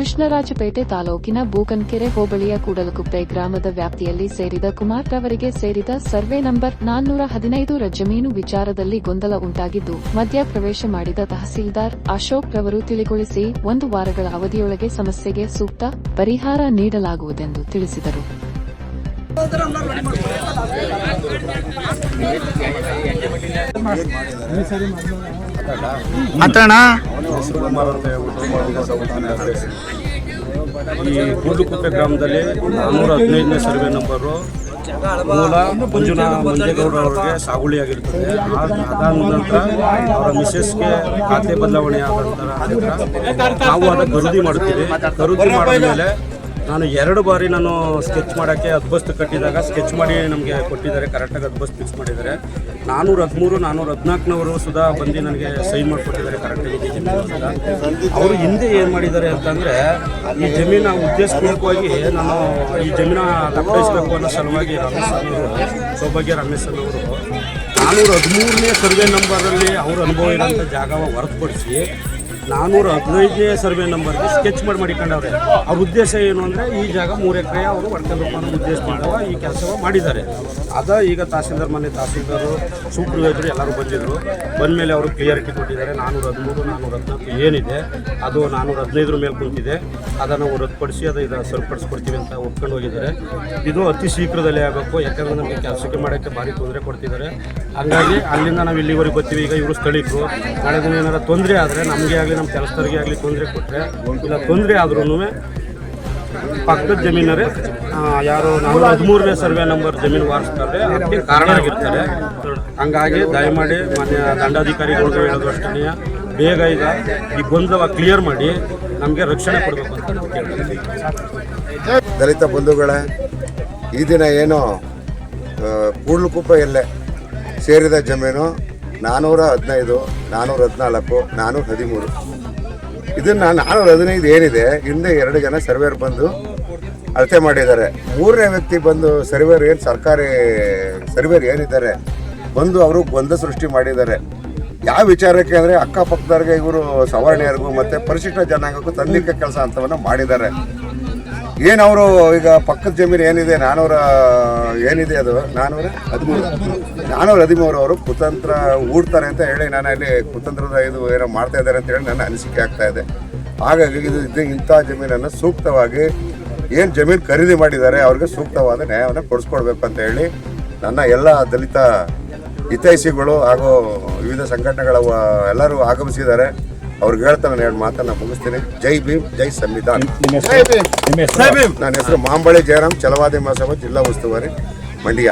ಕೃಷ್ಣರಾಜಪೇಟೆ ತಾಲೂಕಿನ ಬೂಕನ್ಕೆರೆ ಹೋಬಳಿಯ ಕೂಡಲಕುಪ್ಪೆ ಗ್ರಾಮದ ವ್ಯಾಪ್ತಿಯಲ್ಲಿ ಸೇರಿದ ಕುಮಾರ್ ರವರಿಗೆ ಸೇರಿದ ಸರ್ವೆ ನಂಬರ್ ನಾನ್ನೂರ ಹದಿನೈದು ರ ಜಮೀನು ವಿಚಾರದಲ್ಲಿ ಗೊಂದಲ ಉಂಟಾಗಿದ್ದು ಮಧ್ಯ ಪ್ರವೇಶ ಮಾಡಿದ ತಹಸೀಲ್ದಾರ್ ಅಶೋಕ್ ರವರು ತಿಳಿಗೊಳಿಸಿ ಒಂದು ವಾರಗಳ ಅವಧಿಯೊಳಗೆ ಸಮಸ್ಯೆಗೆ ಸೂಕ್ತ ಪರಿಹಾರ ನೀಡಲಾಗುವುದೆಂದು ತಿಳಿಸಿದರು. ಮಾತಾಡ ಈ ಕೂಡುಕುಪ್ಪೆ ಗ್ರಾಮದಲ್ಲಿ ನಾನ್ನೂರ ಹದಿನೈದನೇ ಸರ್ವೆ ನಂಬರು ಮೂಲ ಮಂಜುನಾ ಮಂಜೇಗೌಡ ಅವರಿಗೆ ಸಾಗುಳಿಯಾಗಿರ್ತದೆ ಅದಾದ ನಂತರ ಅವರ ಮಿಸ್ಸೆಸ್ಗೆ ಖಾತೆ ಬದಲಾವಣೆ ಆದ ನಂತರ ನಾವು ಅದನ್ನು ಖರೀದಿ ಮಾಡುತ್ತೀವಿ. ಖರೀದಿ ಮಾಡಿದ ಮೇಲೆ ನಾನು ಎರಡು ಬಾರಿ ನಾನು ಸ್ಕೆಚ್ ಮಾಡೋಕ್ಕೆ ಅದ್ಬಸ್ತ್ ಕಟ್ಟಿದಾಗ ಸ್ಕೆಚ್ ಮಾಡಿ ನಮಗೆ ಕೊಟ್ಟಿದ್ದಾರೆ, ಕರೆಕ್ಟಾಗಿ ಅದ್ಬಸ್ತ್ ಫಿಕ್ಸ್ ಮಾಡಿದ್ದಾರೆ. ನಾನೂರ ಹದಿಮೂರು, ನಾನೂರ ಹದಿನಾಲ್ಕನವರು ಸುಧಾ ಬಂದು ನನಗೆ ಸೈನ್ ಮಾಡಿಕೊಟ್ಟಿದ್ದಾರೆ, ಕರೆಕ್ಟಾಗಿ ಅವರು ಹಿಂದೆ ಏನು ಮಾಡಿದ್ದಾರೆ ಅಂತಂದರೆ, ಈ ಜಮೀನ ಉದ್ದೇಶಪೂರ್ವಕವಾಗಿ ನಾನು ಈ ಜಮೀನ ದಕ್ಕಿಸಬೇಕು ಅನ್ನೋ ಸಲುವಾಗಿ ರಮೇಶ್ ಸೌಭಾಗ್ಯ ರಮೇಶ್ ಅವರು ನಾನೂರ ಹದಿಮೂರನೇ ಸರ್ವೆ ನಂಬರಲ್ಲಿ ಅವ್ರ ಅನುಭವ ಇರೋಂಥ ಜಾಗ ಹೊರತುಪಡಿಸಿ ನಾನ್ನೂರ ಹದಿನೈದನೇ ಸರ್ವೆ ನಂಬರ್ಗೆ ಸ್ಕೆಚ್ ಮಾಡಿ ಮಾಡಿಕೊಂಡವ್ರೆ ಅವ್ರ ಉದ್ದೇಶ ಏನು ಅಂದರೆ ಈ ಜಾಗ ಮೂರು ಎಕರೆ ಅವರು ಮಾಡ್ಕೊಬೇಕು ಉದ್ದೇಶ ಮಾಡುವ ಈ ಕೆಲಸ ಮಾಡಿದ್ದಾರೆ. ಅದ ಈಗ ತಹಸೀಲ್ದಾರ್ ಮನೆ ತಹಸೀಲ್ದಾರು, ಸೂಪರ್ವೈಸರ್ ಎಲ್ಲರೂ ಬಂದಿದ್ದರು ಬಂದಮೇಲೆ ಅವರು ಕ್ಲಿಯರಿಟಿ ಕೊಟ್ಟಿದ್ದಾರೆ ನಾನ್ನೂರ ಹದಿಮೂರು ನಾನ್ನೂರ ಹದಿನಾಲ್ಕು ಏನಿದೆ, ಅದು ನಾನ್ನೂರ ಹದಿನೈದರ ಮೇಲೆ ಕುಂತಿದೆ. ಅದನ್ನು ರದ್ದುಪಡಿಸಿ ಅದು ಇದನ್ನು ಸರಿಪಡಿಸ್ಕೊಡ್ತೀವಿ ಅಂತ ಒಪ್ಕೊಂಡು ಹೋಗಿದ್ದಾರೆ. ಇದು ಅತಿ ಶೀಘ್ರದಲ್ಲೇ ಆಗಬೇಕು, ಯಾಕಂದರೆ ನಮಗೆ ಕೆಲಸಕ್ಕೆ ಮಾಡೋಕ್ಕೆ ಭಾರಿ ತೊಂದರೆ ಕೊಡ್ತಿದ್ದಾರೆ. ಹಾಗಾಗಿ ಅಲ್ಲಿಂದ ನಾವು ಇಲ್ಲಿವರೆಗೆ ಬರ್ತೀವಿ. ಈಗ ಇವರು ಸ್ಥಳೀಕರು. ನಾಳೆ ದಿನ ಏನಾರ ತೊಂದರೆ ಆದರೆ ನಮಗೆ ಆಗಲಿ ನಮ್ಮ ಕೆಲಸದವ್ರಿಗೆ ಆಗಲಿ ತೊಂದರೆ ಕೊಟ್ಟರೆ, ಇಲ್ಲ ತೊಂದರೆ ಆದ್ರೂ ಪಕ್ಕದ ಜಮೀನರೇ ಯಾರು ನಾವು ಹದಿಮೂರನೇ ಸರ್ವೆ ನಂಬರ್ ಜಮೀನು ವಾರಿಸ್ತಾರೆ, ಅದಕ್ಕೆ ಕಾರಣ ಆಗಿರ್ತಾರೆ. ಹಂಗಾಗಿ ದಯಮಾಡಿ ಮಾನ್ಯ ದಂಡಾಧಿಕಾರಿಗಳು ಹೇಳೋದು ಅಷ್ಟೇ ಬೇಗ ಈಗ ಈ ಗೊಂದಲ ಕ್ಲಿಯರ್ ಮಾಡಿ ನಮಗೆ ರಕ್ಷಣೆ ಕೊಡಬೇಕು ಅಂತ ದಲಿತ ಬಂಧುಗಳೇ, ಈ ದಿನ ಏನು ಕೂಡ್ಲುಕುಪ್ಪ ಎಲ್ಲೇ ಸೇರಿದ ಜಮೀನು ನಾನ್ನೂರ ಹದಿನೈದು ನಾನ್ನೂರ ಹದಿನಾಲ್ಕು ನಾನ್ನೂರ ಹದಿಮೂರು ಇದನ್ನು ನಾನ್ನೂರ ಹದಿನೈದು ಏನಿದೆ, ಹಿಂದೆ ಎರಡು ಜನ ಸರ್ವೇರ್ ಬಂದು ಅಳತೆ ಮಾಡಿದ್ದಾರೆ. ಮೂರನೇ ವ್ಯಕ್ತಿ ಬಂದು ಸರ್ವೇರ್ ಏನು ಸರ್ಕಾರಿ ಸರ್ವೇರ್ ಏನಿದ್ದಾರೆ, ಬಂದು ಅವರು ಗೊಂದ ಸೃಷ್ಟಿ ಮಾಡಿದ್ದಾರೆ. ಯಾವ ವಿಚಾರಕ್ಕೆ ಅಂದರೆ ಅಕ್ಕಪಕ್ಕದವ್ರಿಗೆ ಇವರು ಸವರ್ಣೀಯರಿಗೂ ಮತ್ತು ಪರಿಶಿಷ್ಟ ಜನಾಂಗಕ್ಕೂ ತಂದಿಕ್ಕ ಕೆಲಸ ಅಂತವನ್ನು ಮಾಡಿದ್ದಾರೆ. ಏನು ಅವರು ಈಗ ಪಕ್ಕದ ಜಮೀನು ಏನಿದೆ? ನಾನೂರ, ಏನಿದೆ ಅದು? ನಾನೂರ ಹದಿಮೂರು. ನಾನೂರ ಹದಿಮೂರು ಅವರು ಕುತಂತ್ರ ಹೂಡ್ತಾರೆ ಅಂತ ಹೇಳಿ ನಾನು ಅಲ್ಲಿ ಕುತಂತ್ರದ ಇದು ಏನೋ ಮಾಡ್ತಾ ಇದ್ದಾರೆ ಅಂತ ಹೇಳಿ ನನ್ನ ಅನಿಸಿಕೆ ಆಗ್ತಾ ಇದೆ. ಹಾಗಾಗಿ ಇದು ಇದು ಇಂಥ ಜಮೀನನ್ನು ಸೂಕ್ತವಾಗಿ ಏನು ಜಮೀನು ಖರೀದಿ ಮಾಡಿದ್ದಾರೆ ಅವ್ರಿಗೆ ಸೂಕ್ತವಾದ ನ್ಯಾಯವನ್ನು ಕೊಡಿಸ್ಕೊಡ್ಬೇಕು ಅಂತ ಹೇಳಿ ನನ್ನ ಎಲ್ಲ ದಲಿತ ಹಿತೈಷಿಗಳು ಹಾಗೂ ವಿವಿಧ ಸಂಘಟನೆಗಳ ಎಲ್ಲರೂ ಆಗಮಿಸಿದ್ದಾರೆ. ಅವ್ರಿಗೆ ಹೇಳ್ತಾ ನಾನು ಎರಡು ಮಾತನ್ನ ಮುಗಿಸ್ತೀನಿ. ಜೈ ಭೀಮ್ ಜೈ ಸಂವಿಧಾನ. ನನ್ನ ಹೆಸರು ಮಾಂಬಳೆ ಜಯರಾಮ್ ಚಲವಾದಿ ಮಹಾಸಭಾ ಜಿಲ್ಲಾ ಉಸ್ತುವಾರಿ ಮಂಡ್ಯ.